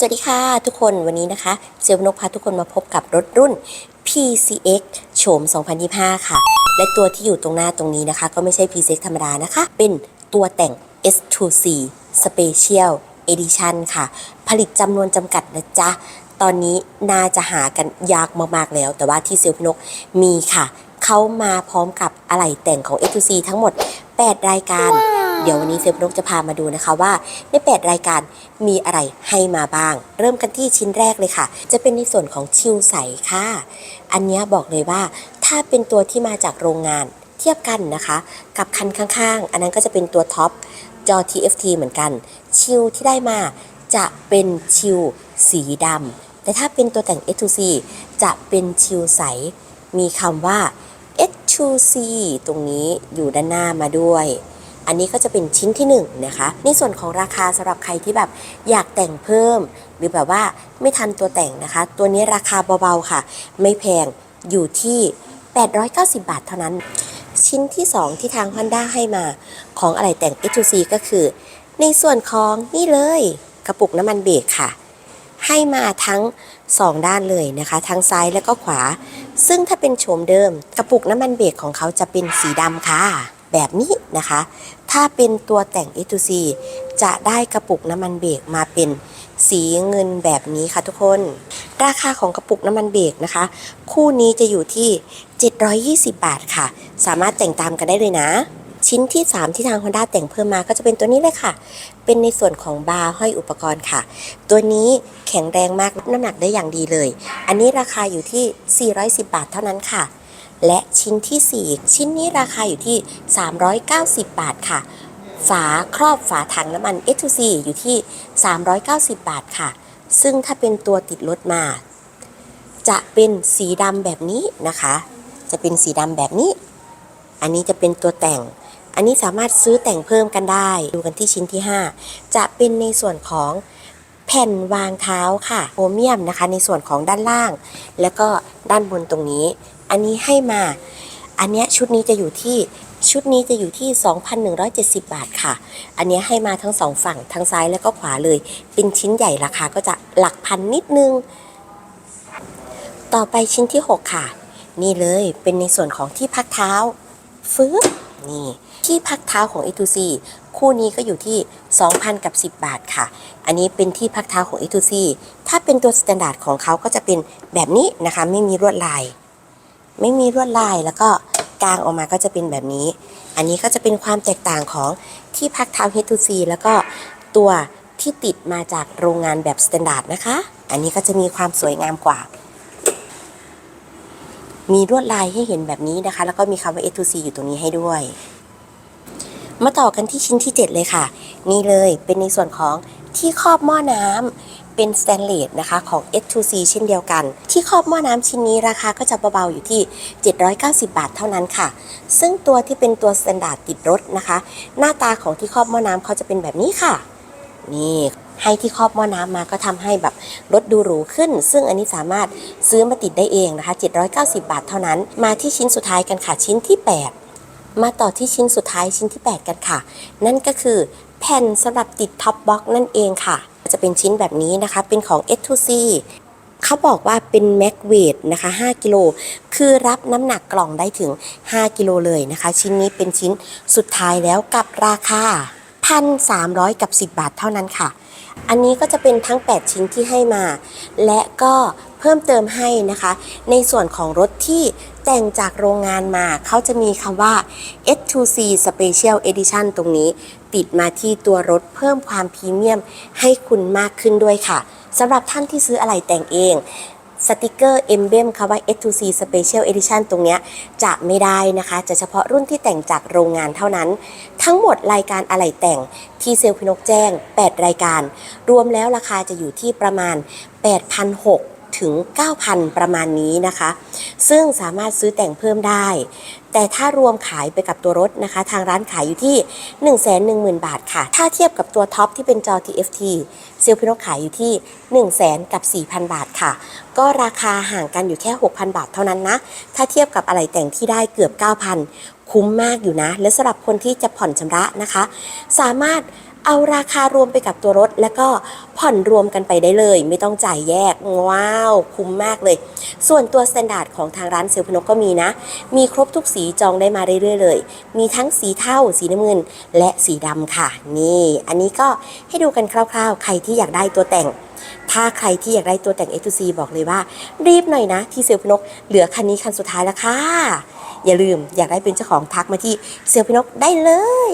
สวัสดีค่ะทุกคนวันนี้นะคะ เซลล์นกพาทุกคนมาพบกับรถรุ่น PCX โฉม 2025 ค่ะ และตัวที่อยู่ตรงหน้าตรงนี้นะคะ ก็ไม่ใช่ PCX ธรรมดานะคะ เป็นตัวแต่ง S2C Special Edition ค่ะ ผลิตจำนวนจำกัดนะจ๊ะ ตอนนี้น่าจะหากันยากมากๆแล้ว แต่ว่าที่เซลล์พนกมีค่ะ เขามาพร้อมกับอะไหล่แต่งของ S2C ทั้งหมด 8 รายการ เดี๋ยววันนี้เซฟนกจะพามาดูนะคะว่าใน 8 รายการมีอะไรให้มาบ้าง เริ่มกันที่ชิ้นแรกเลยค่ะ จะเป็นในส่วนของชิวใสค่ะ อันนี้บอกเลยว่าถ้าเป็นตัวที่มาจากโรงงานเทียบกันนะคะ กับคันข้างๆ อันนั้นก็จะเป็นตัวท็อปจอ TFT เหมือนกัน ชิวที่ได้มาจะเป็นชิวสีดำแต่ถ้าเป็นตัวแต่ง S2C จะเป็นชิวใส มีคำว่า S2C ตรงนี้อยู่ด้านหน้ามาด้วย อันนี้ก็จะเป็นชิ้นที่1นงนะคะในส่วนของราคาสำหรับใครที่แบบอยากแต่งเพิ่ม หรือแบบว่าไม่ทันตัวแต่งนะคะ ตัวนี้ราคาเบาๆค่ะ ไม่แพงอยู่ที่ 890 บาทเท่านั้น ชิ้นที่ 2 ที่ทาง Honda ให้มาของอะไรแต่ง S2C ก็คือ ในส่วนของนี่เลยกระปุกน้ำมันเบรกค่ะ ให้มาทั้ง 2 ด้านเลยนะคะ ทั้งซ้ายและก็ขวา ซึ่งถ้าเป็นโฉมเดิม กระปุกน้ำมันเบรกของเขาจะเป็นสีดำค่ะ แบบนี้นะคะ ถ้าเป็นตัวแต่ง a 2 c จะได้กระปุกน้ำมันเบรกมาเป็นสีเงินแบบนี้ค่ะทุกคน ราคาของกระปุกน้ำมันเบรกนะคะ คู่นี้จะอยู่ที่ 720 บาทค่ะ สามารถแต่งตามกันได้เลยนะ ชิ้นที่ 3 ที่ทาง Honda แต่งเพิ่มมาก็จะเป็นตัวนี้เลยค่ะ เป็นในส่วนของบาร์ห้อยอุปกรณ์ค่ะ ตัวนี้แข็งแรงมากน้ำหนักได้อย่างดีเลย อันนี้ราคาอยู่ที่ 410 บาทเท่านั้นค่ะ และชิ้นทีสี่ 4 ชิ้นนี้ราคาอยู่ที่ 390 บาทค่ะ ฝาครอบฝาถังน้ำมัน S2C อยู่ที่ 390 บาทค่ะ ซึ่งถ้าเป็นตัวติดรถมา จะเป็นสีดำแบบนี้นะคะ จะเป็นสีดำแบบนี้ อันนี้จะเป็นตัวแต่ง อันนี้สามารถซื้อแต่งเพิ่มกันได้ ดูกันที่ชิ้นที่ 5 จะเป็นในส่วนของแผ่นวางเท้าค่ะโครเมียมนะคะ ในส่วนของด้านล่าง แล้วก็ด้านบนตรงนี้ อันนี้ให้มา อันเนี้ยชุดนี้จะอยู่ที่ชุดนี้จะอยู่ที่ 2,170 บาทค่ะ อันเนี้ยให้มาทั้งสองฝั่งทั้งซ้ายแล้วก็ขวาเลย เป็นชิ้นใหญ่ราคาก็จะหลักพันนิดนึง ต่อไปชิ้นที่ 6 ค่ะ นี่เลยเป็นในส่วนของที่พักเท้าฟื้นนี่ที่พักเท้าของ A2C คู่นี้ก็อยู่ที่ 2,000 กับ 10 บาทค่ะ อันนี้เป็นที่พักเท้าของ A2C ถ้าเป็นตัวสแตนดาร์ดของเขาก็จะเป็นแบบนี้นะคะ ไม่มีลวดลาย ไม่มีลวดลายแล้วก็กางออกมาก็จะเป็นแบบนี้ อันนี้ก็จะเป็นความแตกต่างของที่พักเท้า H2C แล้วก็ตัวที่ติดมาจากโรงงานแบบสแตนดาร์ดนะคะ อันนี้ก็จะมีความสวยงามกว่า มีลวดลายให้เห็นแบบนี้นะคะ แล้วก็มีคำว่า S2C อยู่ตรงนี้ให้ด้วย มาต่อกันที่ชิ้นที่ 7 เลยค่ะ นี่เลยเป็นในส่วนของที่ครอบหม้อน้ำ เป็นสแตนเลสนะคะของ S2C เช่นเดียวกัน ที่ครอบหม้อน้ำชิ้นนี้ราคาก็จะเบาๆอยู่ที่ 790 บาทเท่านั้นค่ะ ซึ่งตัวที่เป็นตัวสแตนดาร์ดติดรถนะคะ หน้าตาของที่ครอบหม้อน้ำเขาจะเป็นแบบนี้ค่ะ นี่ให้ที่ครอบหม้อน้ำมาก็ทำให้แบบรถดูหรูขึ้น ซึ่งอันนี้สามารถซื้อมาติดได้เองนะคะ 790 บาทเท่านั้น มาที่ชิ้นสุดท้ายกันค่ะ ชิ้นที่ 8 มาต่อที่ชิ้นสุดท้ายชิ้นที่ 8 กันค่ะ นั่นก็คือแผ่นสำหรับติดท็อปบ็อกนั่นเองค่ะ จะเป็นชิ้นแบบนี้นะคะ เป็นของ S2C เขาบอกว่าเป็นแม็กเวทนะคะ 5 กิโล คือรับน้ำหนักกล่องได้ถึง 5 กิโลเลยนะคะ ชิ้นนี้เป็นชิ้นสุดท้ายแล้วกับราคา 1,300 กับ 10 บาทเท่านั้นค่ะ อันนี้ก็จะเป็นทั้ง 8 ชิ้นที่ให้มา และก็เพิ่มเติมให้นะคะ ในส่วนของรถที่แต่งจากโรงงานมา เขาจะมีคำว่า S2C Special Edition ตรงนี้ ติดมาที่ตัวรถเพิ่มความพรีเมียมให้คุณมากขึ้นด้วยค่ะสำหรับท่านที่ซื้ออะไรแต่งเอง สติกเกอร์เอ็มเบมคำว่า S2C Special Edition ตรงเนี้ยจะไม่ได้นะคะ จะเฉพาะรุ่นที่แต่งจากโรงงานเท่านั้น ทั้งหมดรายการอะไหล่แต่งที่เซลล์พินกแจ้ง 8 รายการ รวมแล้วราคาจะอยู่ที่ประมาณ 8,600 ถึง 9,000 ประมาณนี้นะคะ ซึ่งสามารถซื้อแต่งเพิ่มได้ แต่ถ้ารวมขายไปกับตัวรถนะคะ ทางร้านขายอยู่ที่ 110,000 บาทค่ะ ถ้าเทียบกับตัวท็อปที่เป็นจอ TFT เซลล์พิโนขายอยู่ที่ 1 0 0 0 0แกับ 4,000 บาทค่ะ ก็ราคาห่างกันอยู่แค่ 6,000 บาทเท่านั้นนะ ถ้าเทียบกับอะไหล่แต่งที่ได้เกือบ 9,000 คุ้มมากอยู่นะ และสำหรับคนที่จะผ่อนชำระนะคะ สามารถ เอาราคารวมไปกับตัวรถ แล้วก็ผ่อนรวมกันไปได้เลย ไม่ต้องจ่ายแยก ว้าว คุ้มมากเลย ส่วนตัวสแตนดาร์ดของทางร้านเซลพนกก็มีนะ มีครบทุกสีจองได้มาเรื่อยๆเลย มีทั้งสีเทาสีน้ำเงิน และสีดำค่ะ นี่ อันนี้ก็ให้ดูกันคร่าวๆ ใครที่อยากได้ตัวแต่งถ้าใครที่อยากได้ตัวแต่ง X 2 C บอกเลยว่า รีบหน่อยนะ ที่เซลลพนก เหลือคันนี้คันสุดท้ายแล้วค่ะ อย่าลืมอยากได้เป็นเจ้าของทักมาที่เซลลพนกได้เลย